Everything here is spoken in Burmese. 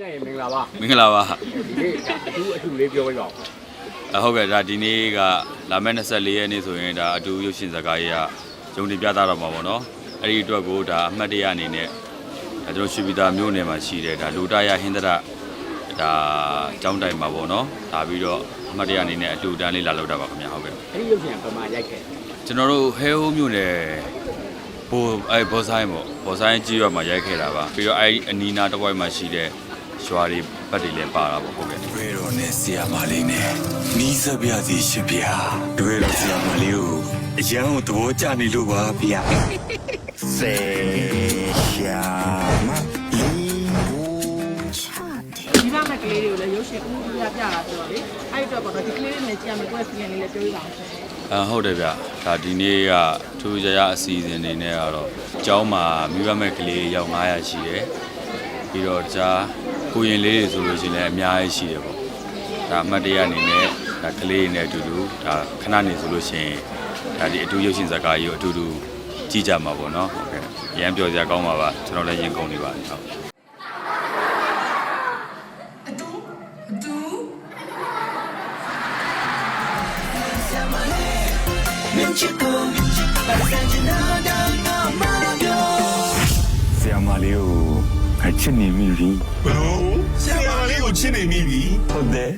နဲ့မင်္ဂလာပါမင်္ဂလာပါဒီနေ့အထူးအထူးလေးပြောပြပါဦးအဟုတ်ကဲ့ဒါဒီနေ့ကလာမယ့်24ရက်နေ့ဆိုရင်ဒါအတူရုပ်ရှင်ဇာတ်ကားကြီးကဂျုံတင်ပြသတော့မှာပေါ့နော်အဲ့ဒီအတွက်ကိုဒါအမှတ်တရအနေနဲ့ဒါကျွန်တော်ရွှေပြည်သာမြို့နယ်မှာရှိတယ်ဒါလူတရဟင်္ဒရဒါကျောင်းတိုင်မှာပေါ့နော်ဒါပြီးတော့အမှတ်တရအနေနဲ့အတူတန်းလေးလာလောက်တာပါခင်ဗျာဟုတ်ကဲ့အဲ့ဒီရုပ်ရှင်ကပမာရိုက်ခဲ့ကျွန်တော်တို့ဟဲဟိုးမြို့နယ်ဘိုးအဲဘောဆိုင်ပေါ့ဘောဆိုင်ကြီးရွာမှာရိုက်ခဲ့တာပါပြီးတော့အဲအနီးနားတစ်ဝိုက်မှာရှိတဲ့ ရွာတွေဘက်တွေလည်းပါတာပေါ့ဟုတ်ကဲ့ တွေ့တော့နဲ့ဆီယာမလေးနဲ့နီးစပ်ပြစီရှင်ဗျာတွေ့တော့ဆီယာမလေးကိုအရန်ကိုသဘောကျနေလို့ပါဗျာစေရှာမလီ ဒီဘက်မဲ့ကလေးတွေကိုလည်းရုပ်ရှင်ဦးပြပြတာဆိုတော့လေအဲ့ဒီအတွက်ပေါ့နော်ဒီကလေးတွေနဲ့ကြည့်ရမယ်ကိုယ့်ရဲ့ feeling လေးလည်းပြောပြပါအောင်ရှင် အဟုတ်တယ်ဗျဒါဒီနေ့ကထူးခြားခြားအစီအစဉ်တွေနဲ့ကတော့အเจ้าမှာမိဘမဲ့ကလေးရောက်900ရှိတယ်ပြီးတော့ဂျာ ကိုရင်လေးတွေဆိုလို့ရှိရင်လည်းအများကြီးရှိတယ်ပေါ့ဒါအမှတ်တရအနေနဲ့ဒါကလေးတွေနဲ့အတူတူဒါခဏနေဆိုလို့ရှိရင်ဒါဒီအတူရုပ်ရှင်ဇာတ်ကားကြီးကိုအတူတူကြည့်ကြမှာပေါ့နော်ဟုတ်ကဲ့အရန်ပြောစရာကောင်းပါပါကျွန်တော်လည်းရင်ကုန်နေပါတယ်ဟုတ်ဆီယာမလေးကိုအ ချစ်နေမိပြီဘလို့ဆီယာမလေးကိုချစ်နေမိပြီဟုတ်တယ်